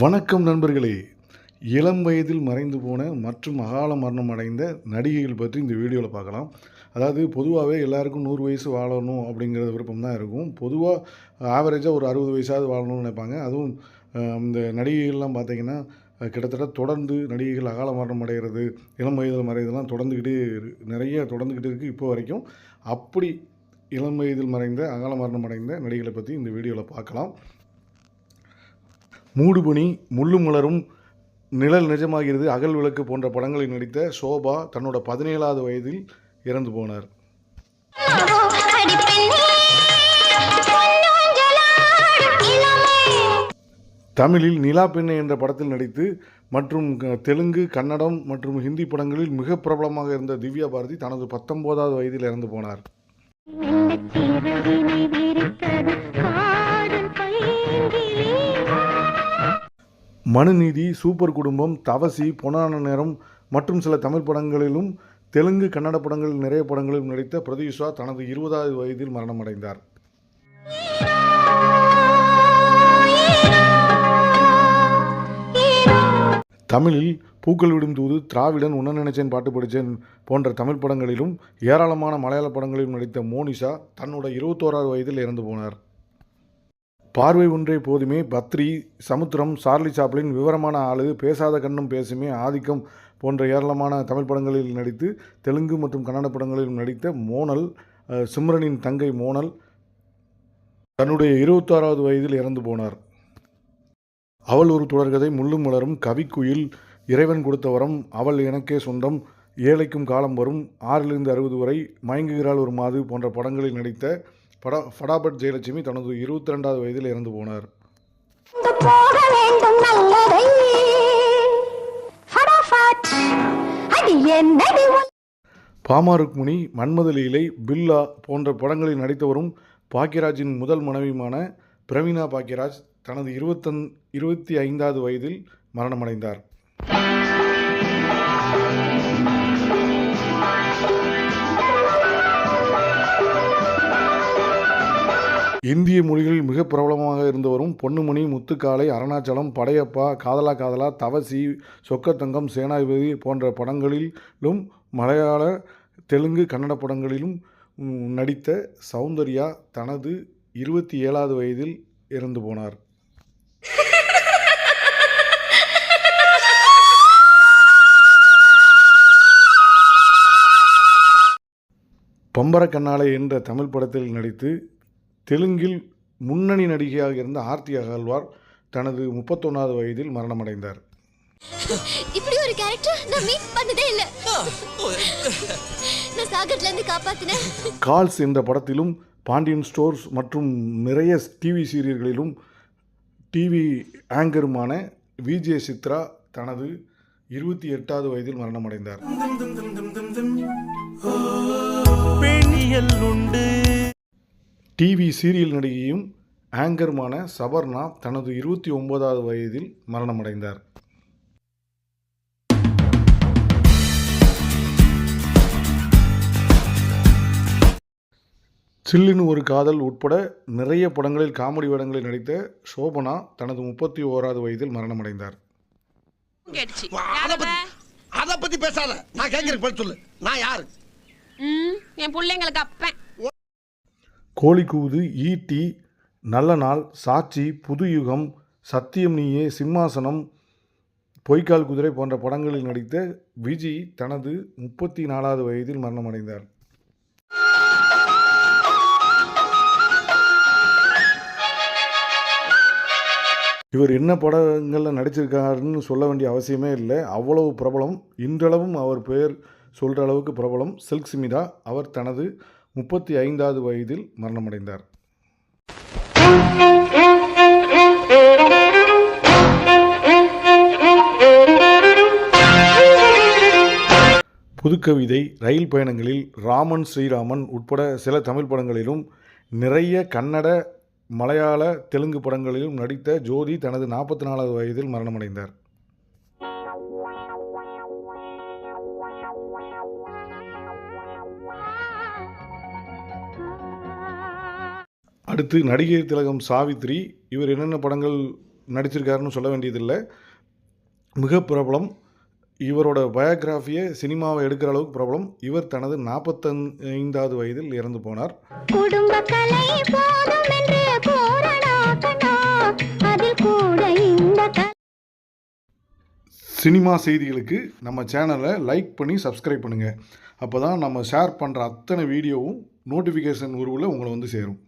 வணக்கம் நண்பர்களே. இளம் வயதில் மறைந்து போன மற்றும் அகால மரணம் அடைந்த நடிகைகள் பற்றி இந்த வீடியோவில் பார்க்கலாம். அதாவது பொதுவாகவே எல்லாருக்கும் நூறு வயசு வாழணும் அப்படிங்கிற விருப்பம் தான் இருக்கும். பொதுவாக ஆவரேஜாக ஒரு அறுபது வயசாவது வாழணும்னு நினைப்பாங்க. அதுவும் இந்த நடிகைகள்லாம் பார்த்திங்கன்னா கிட்டத்தட்ட தொடர்ந்து நடிகைகள் அகால மரணம் அடைகிறது இளம் வயதில் மறைதெல்லாம் தொடர்ந்துக்கிட்டே நிறைய தொடர்ந்துக்கிட்டு இருக்குது இப்போ வரைக்கும். அப்படி இளம் வயதில் மறைந்த அகால மரணம் அடைந்த நடிகைகளை பற்றி இந்த வீடியோவில் பார்க்கலாம். மூடுபனி முள்ளும் மலரும் நிழல் நிஜமாகிறது அகல் விளக்கு போன்ற படங்களில் நடித்த சோபா தன்னோட பதினேழாவது வயதில் இறந்து போனார். தமிழில் நிலா பெண்ணை என்ற படத்தில் நடித்து மற்றும் க- தெலுங்கு கன்னடம் மற்றும் ஹிந்தி படங்களில் மிக பிரபலமாக இருந்த திவ்யா பாரதி தனது பத்தொன்பதாவது வயதில் இறந்து போனார். மனுநீதி சூப்பர் குடும்பம் தவசி பொன்னான நேரம் மற்றும் சில தமிழ் படங்களிலும் தெலுங்கு கன்னட படங்களில் நிறைய படங்களிலும் நடித்த பிரதீஷா தனது இருபதாவது வயதில் மரணமடைந்தார். தமிழில் பூக்கள் விடும் தூது திராவிடன் உன்ன நினைச்சேன் பாட்டு படித்தேன் போன்ற தமிழ் படங்களிலும் ஏராளமான மலையாள படங்களிலும் நடித்த மோனிஷா தன்னோட இருபத்தோராவது வயதில் இறந்து போனார். பார்வை ஒன்றே போதுமே. பத்ரி சமுத்திரம் சார்லி சாப்ளின் விவரமான ஆளு பேசாத கண்ணும் பேசுமே ஆதிக்கம் போன்ற ஏராளமான தமிழ் படங்களில் நடித்து தெலுங்கு மற்றும் கன்னட படங்களிலும் நடித்த மோனல் சிம்ரனின் தங்கை மோனல் தன்னுடைய இருபத்தாறாவது வயதில் இறந்து போனார். அவள் ஒரு தொடர்கதை முள்ளும் மலரும் கவிக்குயில் இறைவன் கொடுத்த வரம் அவள் எனக்கே சொந்தம் ஏழைக்கும் காலம் வரும் ஆறிலிருந்து அறுபது வரை மயங்குகிறாள் ஒரு மாது போன்ற படங்களில் நடித்த படா ஃபடாபட் ஜெயலட்சுமி தனது இருபத்தி ரெண்டாவது வயதில் இறந்து போனார். பாமா ருக்மிணி மன்மத லீலை பில்லா போன்ற படங்களில் நடித்தவரும் பாக்யராஜின் முதல் மனைவியுமான பிரவீனா பாக்யராஜ் தனது இருபத்தன் இருபத்தி ஐந்தாவது வயதில் மரணமடைந்தார். இந்திய மொழிகளில் மிக பிரபலமாக இருந்தவரும் பொன்னுமணி முத்துக்காலை அருணாச்சலம் படையப்பா காதலா காதலா தவசி சொக்கத்தங்கம் சேனாதிபதி போன்ற படங்களிலும் மலையாள தெலுங்கு கன்னட படங்களிலும் நடித்த சௌந்தர்யா தனது இருபத்தி ஏழாவது வயதில் இறந்து போனார். பம்பரக்கண்ணாலை என்ற தமிழ் படத்தில் நடித்து தெலுங்கில் முன்னணி நடிகையாக இருந்த ஆர்த்தி அகழ்வார் தனது முப்பத்தொன்னாவது வயதில் மரணமடைந்தார். இப்படி ஒரு கேரக்டர் நான் மீட் பண்ணதே இல்ல. நான் சாகர்ல இருந்து காப்பாத்தினேன். கால்ஸ் என்ற படத்திலும் பாண்டியன் ஸ்டோர்ஸ் மற்றும் நிறைய டிவி சீரியல்களிலும் டிவி ஆங்கருமான விஜே சித்ரா தனது இருபத்தி எட்டாவது வயதில் மரணமடைந்தார். பெண்ணியல் உண்டு. டிவி சீரியல் நடிகையும் ஆங்கருமான சபர்ணா தனது இருபத்தி ஒன்பதாவது வயதில் மரணமடைந்தார். சில்லுன்னு ஒரு காதல் உட்பட நிறைய படங்களில் காமெடி வேடங்களில் நடித்த சோபனா தனது முப்பத்தி ஓராவது வயதில் மரணமடைந்தார். அத பத்தி அத பத்தி பேசாத. நான் கேட்கறேன் பதில் சொல்லு. நான் யாரு? ம், என் பிள்ளைங்களுக்கு அப்பேன். கோழிக்கூது ஈட்டி நல்ல நாள் சாட்சி புது யுகம் சத்தியம் நீயே சிம்மாசனம் பொய்க்கால் குதிரை போன்ற படங்களில் நடித்த விஜி தனது முப்பத்தி நாலாவது வயதில் மரணமடைந்தார். இவர் என்ன படங்களில் நடிச்சிருக்காருன்னு சொல்ல வேண்டிய அவசியமே இல்லை. அவ்வளவு பிரபலம். இன்றளவும் அவர் பெயர் சொல்கிற அளவுக்கு பிரபலம். சில்க் சிமிதா அவர் தனது முப்பத்தி ஐந்தாவது வயதில் மரணமடைந்தார். புதுக்கவிதை ரயில் பயணங்களில் ராமன் ஸ்ரீராமன் உட்பட சில தமிழ் படங்களிலும் நிறைய கன்னட மலையாள தெலுங்கு படங்களிலும் நடித்த ஜோதி தனது நாற்பத்தி நாலாவது வயதில் மரணமடைந்தார். அடுத்து நடிகை திலகம் சாவித்ரி இவர் என்னென்ன படங்கள் நடிச்சிருக்காருன்னு சொல்ல வேண்டியதில்லை. மிக பிரபலம். இவரோட பயோகிராஃபியை சினிமாவை எடுக்கிற அளவுக்கு பிரபலம். இவர் தனது நாற்பத்தைந்தாவது வயதில் இறந்து போனார். சினிமா செய்திகளுக்கு நம்ம சேனலை லைக் பண்ணி சப்ஸ்கிரைப் பண்ணுங்கள் அப்போ தான் நம்ம ஷேர் பண்ணுற அத்தனை வீடியோவும் நோட்டிஃபிகேஷன் உருவில் உங்களை வந்து சேரும்.